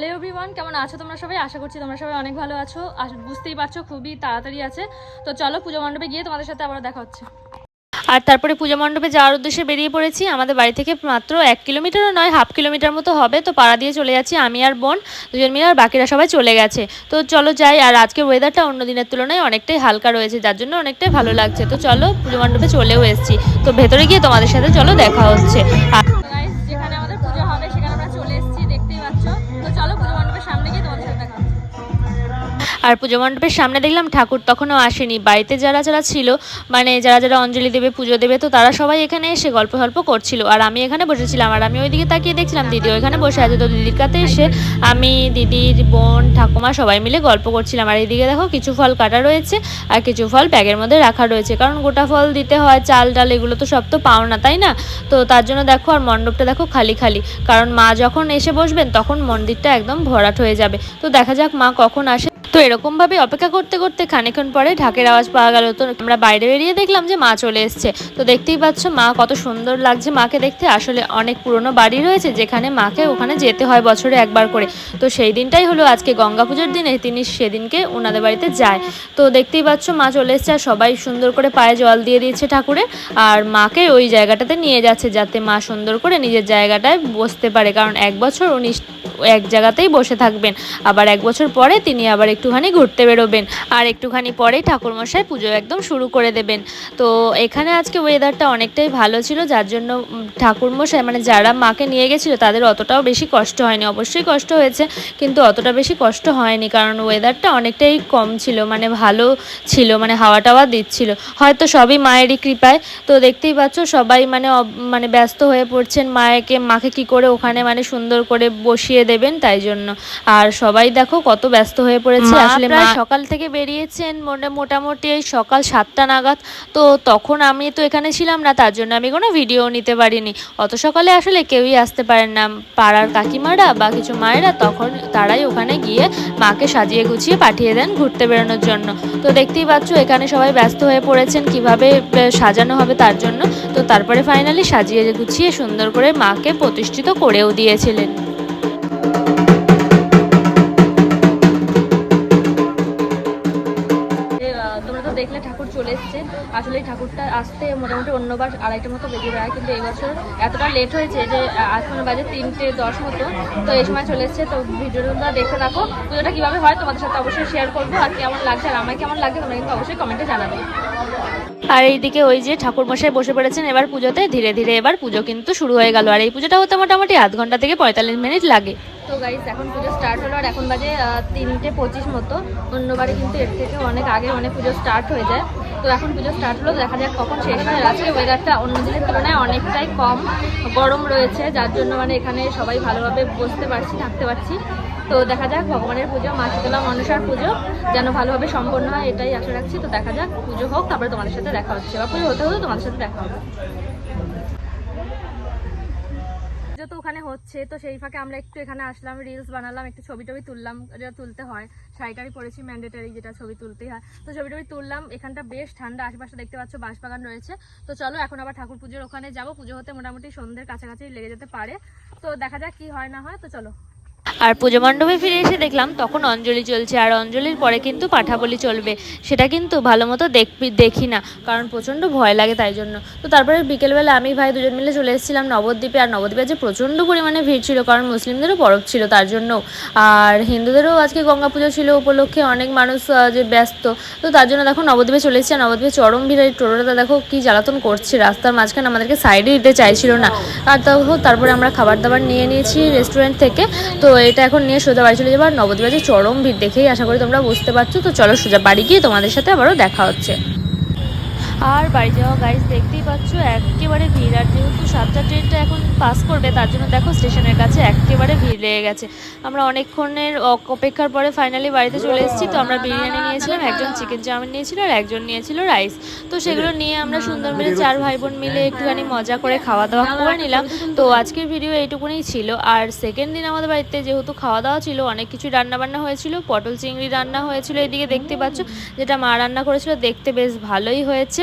Hello everyone কেমন আছো তোমরা সবাই? আশা করছি তোমরা সবাই অনেক ভালো আছো। বুঝতেই পারছ, খুবই তাড়াতাড়ি আছে। তো চলো পুজো মণ্ডপে গিয়ে তোমাদের সাথে আবার দেখা হচ্ছে। আর তারপরে পূজা মণ্ডপে যাওয়ার উদ্দেশ্যে বেরিয়ে পড়েছি। আমাদের বাড়ি থেকে মাত্র এক কিলোমিটারও নয়, হাফ কিলোমিটার মতো হবে। তো পাড়া দিয়ে চলে যাচ্ছি আমি আর বোন, দুজন মিলে, আর বাকিরা সবাই চলে গেছে। তো চলো যাই, আর আজকে ওয়েদারটা অন্য দিনের তুলনায় অনেকটাই হালকা রয়েছে, যার জন্য অনেকটাই ভালো লাগছে। তো চলো পুজো মণ্ডপে চলেও এসেছি। তো ভেতরে গিয়ে তোমাদের সাথে চলো দেখা হচ্ছে। আর আর পুজো মণ্ডপের সামনে দেখলাম ঠাকুর তখনও আসেনি। বাড়িতে যারা যারা ছিল মানে যারা যারা অঞ্জলি দেবে, পুজো দেবে, তো তারা সবাই এখানে এসে গল্প গল্প করছিল। আর আমি এখানে বসেছিলাম, আর আমি ওইদিকে তাকিয়ে দেখছিলাম, দিদি ওইখানে বসে আছে। তো দিদির কাছে এসে আমি, দিদির বোন, ঠাকুমা সবাই মিলে গল্প করছিলাম। আর এইদিকে দেখো কিছু ফল কাটা রয়েছে, আর কিছু ফল ব্যাগের মধ্যে রাখা রয়েছে। কারণ গোটা ফল দিতে হয়, চাল ডাল এগুলো তো সব তো পাও না তাই না? তো তার জন্য দেখো, আর মণ্ডপটা দেখো খালি খালি। কারণ মা যখন এসে বসবেন, তখন মন্দিরটা একদম ভরাট হয়ে যাবে। তো দেখা যাক মা কখন আসে। তো এরকম ভাবে অপেক্ষা করতে করতে খানিক্ষণ পরে ঢাকের আওয়াজ পাওয়া গেল। তো আমরা বাইরে বেরিয়ে দেখলাম যে মা চলে এসছে। তো দেখতেই পাচ্ছ মা কত সুন্দর লাগছে মাকে দেখতে। আসলে অনেক পুরনো বাড়ি রয়েছে যেখানে মাকে ওখানে যেতে হয় বছরে একবার করে। তো সেই দিনটাই হলো আজকে গঙ্গা পুজোর দিনে তিনি সেদিনকে ওনাদের বাড়িতে যায়। তো দেখতেই পাচ্ছ মা চলে এসছে আর সবাই সুন্দর করে পায়ে জল দিয়ে দিয়েছে ঠাকুরের। আর মাকে ওই জায়গাটাতে নিয়ে যাচ্ছে যাতে মা সুন্দর করে নিজের জায়গাটায় বসতে পারে। কারণ এক বছর উনি এক জায়গাতেই বসে থাকবেন। আবার এক বছর পরে তিনি আবার একটুখানি ঘুরতে বেরোবেন আর একটুখানি পরেই ঠাকুরমশাই পুজো একদম শুরু করে দেবেন। তো এখানে আজকে ওয়েদারটা অনেকটাই ভালো ছিল, যার জন্য ঠাকুরমশাই মানে যারা মাকে নিয়ে গেছিল তাদের অতটাও বেশি কষ্ট হয়নি। অবশ্যই কষ্ট হয়েছে, কিন্তু অতটা বেশি কষ্ট হয়নি কারণ ওয়েদারটা অনেকটাই কম ছিল মানে ভালো ছিল মানে হাওয়া টাওয়া দিচ্ছিল। হয়তো সবই মায়েরই কৃপায়। তো দেখতেই পাচ্ছ সবাই মানে মানে ব্যস্ত হয়ে পড়ছেন, মায়েকে, মাকে কি করে ওখানে মানে সুন্দর করে বসিয়ে দেবেন তাই জন্য। আর সবাই দেখো কত ব্যস্ত হয়ে পড়েছে। মা আসলে মা সকাল থেকে বেরিয়েছেন মনে মোটামুটি সকাল সাতটা নাগাদ। তো তখন আমি তো এখানে ছিলাম না তার জন্য আমি কোনো ভিডিও নিতে পারিনি। অত সকালে আসলে কেউই আসতে পারেন না। পাড়ার কাকিমারা বা কিছু মায়েরা তখন তারাই ওখানে গিয়ে মাকে সাজিয়ে গুছিয়ে পাঠিয়ে দেন ঘুরতে বেরোনোর জন্য। তো দেখতেই পাচ্ছ এখানে সবাই ব্যস্ত হয়ে পড়েছেন কীভাবে সাজানো হবে তার জন্য। তো তারপরে ফাইনালি সাজিয়ে গুছিয়ে সুন্দর করে মাকে প্রতিষ্ঠিত করেও দিয়েছিলেন। দেখলে ঠাকুর চলে এসছে। আসলে ঠাকুরটা আসতে মোটামুটি অন্যবার আড়াইটা মতো বেজে যায় কিন্তু এই বছর এতটা লেট হয়েছে যে এখন বাজে তিনটে দশ মতো। তো এই সময় চলে এসছে, তো ভিডিওটা দেখতে থাকো। পুজোটা কীভাবে হয় তোমাদের সাথে অবশ্যই শেয়ার করব, আর কেমন লাগছে আর আমায় কেমন লাগছে তোমরা কিন্তু অবশ্যই কমেন্টে জানাবে। আর এইদিকে ওই যে ঠাকুরমশাই বসে পড়েছেন এবার পুজোতে, ধীরে ধীরে এবার পুজো কিন্তু শুরু হয়ে গেল। আর এই পুজোটা হতে মোটামুটি আধ ঘণ্টা থেকে পঁয়তাল্লিশ মিনিট লাগে। তো গাইস এখন পুজো স্টার্ট হলো আর এখন বাজে তিনটে পঁচিশ মতো। অন্যবারে কিন্তু এর থেকে অনেক আগে অনেক পুজো স্টার্ট হয়ে যায়। তো এখন পুজো স্টার্ট হলো, দেখা যাক কখন শেষ হয় আজকে ওয়েদারটা অন্য দিনের তুলনায় অনেকটাই কম। গরম রয়েছে, যার জন্য মানে এখানে সবাই ভালোভাবে বসতে পারছি, থাকতে পারছি। তো দেখা যাক ভগবানের পুজো, মা শীতলা মনসার পুজো যেন ভালোভাবে সম্পন্ন হয়, এটাই আশা রাখছি। তো দেখা যাক পুজো হোক, তারপরে তোমাদের সাথে দেখা হচ্ছে। বা পুজো হতে হতে তোমাদের সাথে দেখা হবে। পুজো তো ওখানে হচ্ছে, তো সেই ফাঁকে আমরা একটু এখানে আসলাম রিলস বানালাম, একটু ছবি টবি তুললাম যেটা তুলতে হয়। শাড়িটারি পরেছি ম্যান্ডেটারি যেটা ছবি তুলতেই হয়। তো ছবি টবি তুললাম, এখানটা বেশ ঠান্ডা, আশেপাশে দেখতে পাচ্ছ বাঁশবাগান রয়েছে। তো চলো, এখন আবার ঠাকুর পুজোর ওখানে যাব, পুজো হতে মোটামুটি সন্ধ্যের কাছাকাছি লেগে যেতে পারে। তো দেখা যাক কি হয় না হয়, তো চলো। আর পুজো মণ্ডপে ফিরে এসে দেখলাম তখন অঞ্জলি চলছে, আর অঞ্জলির পরে কিন্তু পাঠাবলি চলবে। সেটা কিন্তু ভালো মতো দেখি না, কারণ প্রচণ্ড ভয় লাগে তাই জন্য। তো তারপরে বিকেলবেলা আমি ভাই দুজন মিলে চলে এসেছিলাম নবদ্বীপে, আর নবদ্বীপে যে প্রচণ্ড পরিমাণে ভিড় ছিল, কারণ মুসলিমদেরও পরব ছিল তার জন্য। আর হিন্দুদেরও আজকে গঙ্গা পুজো ছিল উপলক্ষে, অনেক মানুষ যে ব্যস্ত। তো তার জন্য দেখো নবদ্বীপে চলে এসেছে, আর নবদ্বীপে চরম ভিড়, এই টোটোটা দেখো কি জ্বালাতন করছে, রাস্তার মাঝখানে আমাদেরকে সাইডে দিতে চাইছিল না। আর দেখো তারপরে আমরা খাবার দাবার নিয়ে নিয়েছি রেস্টুরেন্ট থেকে। তো এটা এখন নিয়ে সোজা বাড়ি চলে যাব আর নবদ্বীপে আছে চরম ভিড় দেখেই আশা করি তোমরা বুঝতে পারছ। তো চলো সোজা বাড়ি গিয়ে তোমাদের সাথে আবারও দেখা হচ্ছে। আর বাড়ি যাওয়া গাইজ দেখতেই পাচ্ছ, একেবারে ভিড়। আর যেহেতু সাতটা ট্রেনটা এখন পাস করবে, তার জন্য দেখো স্টেশনের কাছে একেবারে ভিড় লেগে গেছে। আমরা অনেকক্ষণের অপেক্ষার পরে ফাইনালি বাড়িতে চলে এসেছি। তো আমরা বিরিয়ানি নিয়েছিলাম, একজন চিকেন চাউমিন নিয়েছিল আর একজন নিয়েছিল রাইস তো সেগুলো নিয়ে আমরা সুন্দর মিলে চার ভাই বোন মিলে একটুখানি মজা করে খাওয়া দাওয়া করে নিলাম। তো আজকের ভিডিও এইটুকুনি ছিল। আর সেকেন্ড দিন আমাদের বাড়িতে যেহেতু খাওয়া দাওয়া ছিল, অনেক কিছু রান্না বান্না হয়েছিল, পটল চিংড়ি রান্না হয়েছিল এদিকে দেখতে পাচ্ছ। যেটা মা রান্না করেছিল, দেখতে বেশ ভালোই হয়েছে।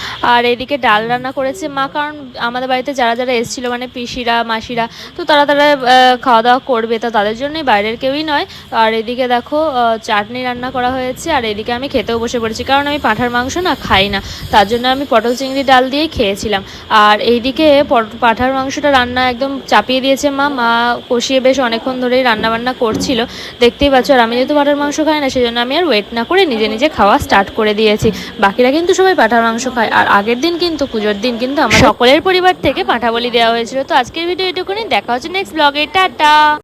আর এদিকে ডাল রান্না করেছে মা, কারণ আমাদের বাড়িতে যারা যারা এসেছিল মানে পিসিরা, মাসিরা, তো তারা তারা খাওয়া দাওয়া করবে, তো তাদের জন্যই বাইরের কেউই নয়। আর এদিকে দেখো চাটনি রান্না করা হয়েছে, আর এদিকে আমি খেতেও বসে পড়েছি, কারণ আমি পাঁঠার মাংস না খাই না, তার জন্য আমি পটল চিংড়ি ডাল দিয়েই খেয়েছিলাম। আর এইদিকে পাঁঠার মাংসটা রান্না একদম চাপিয়ে দিয়েছে মা মা কষিয়ে বেশ অনেকক্ষণ ধরেই রান্না বান্না করছিল। দেখতেই পাচ্ছ, আর আমি যেহেতু পাঁঠার মাংস খাই না, সেজন্য আমি আর ওয়েট না করে নিজে নিজে খাওয়া স্টার্ট করে দিয়েছি। বাকিরা কিন্তু সবাই পাঁঠার মাংস খায়, আর আগের দিন কিন্তু পুজোর দিন কিন্তু আমার সকলের পরিবার থেকে পাঁঠা বলি দেওয়া হয়েছিল। তো আজকের ভিডিও এটুকুনি। দেখা হচ্ছে নেক্সট ব্লগে টাটা!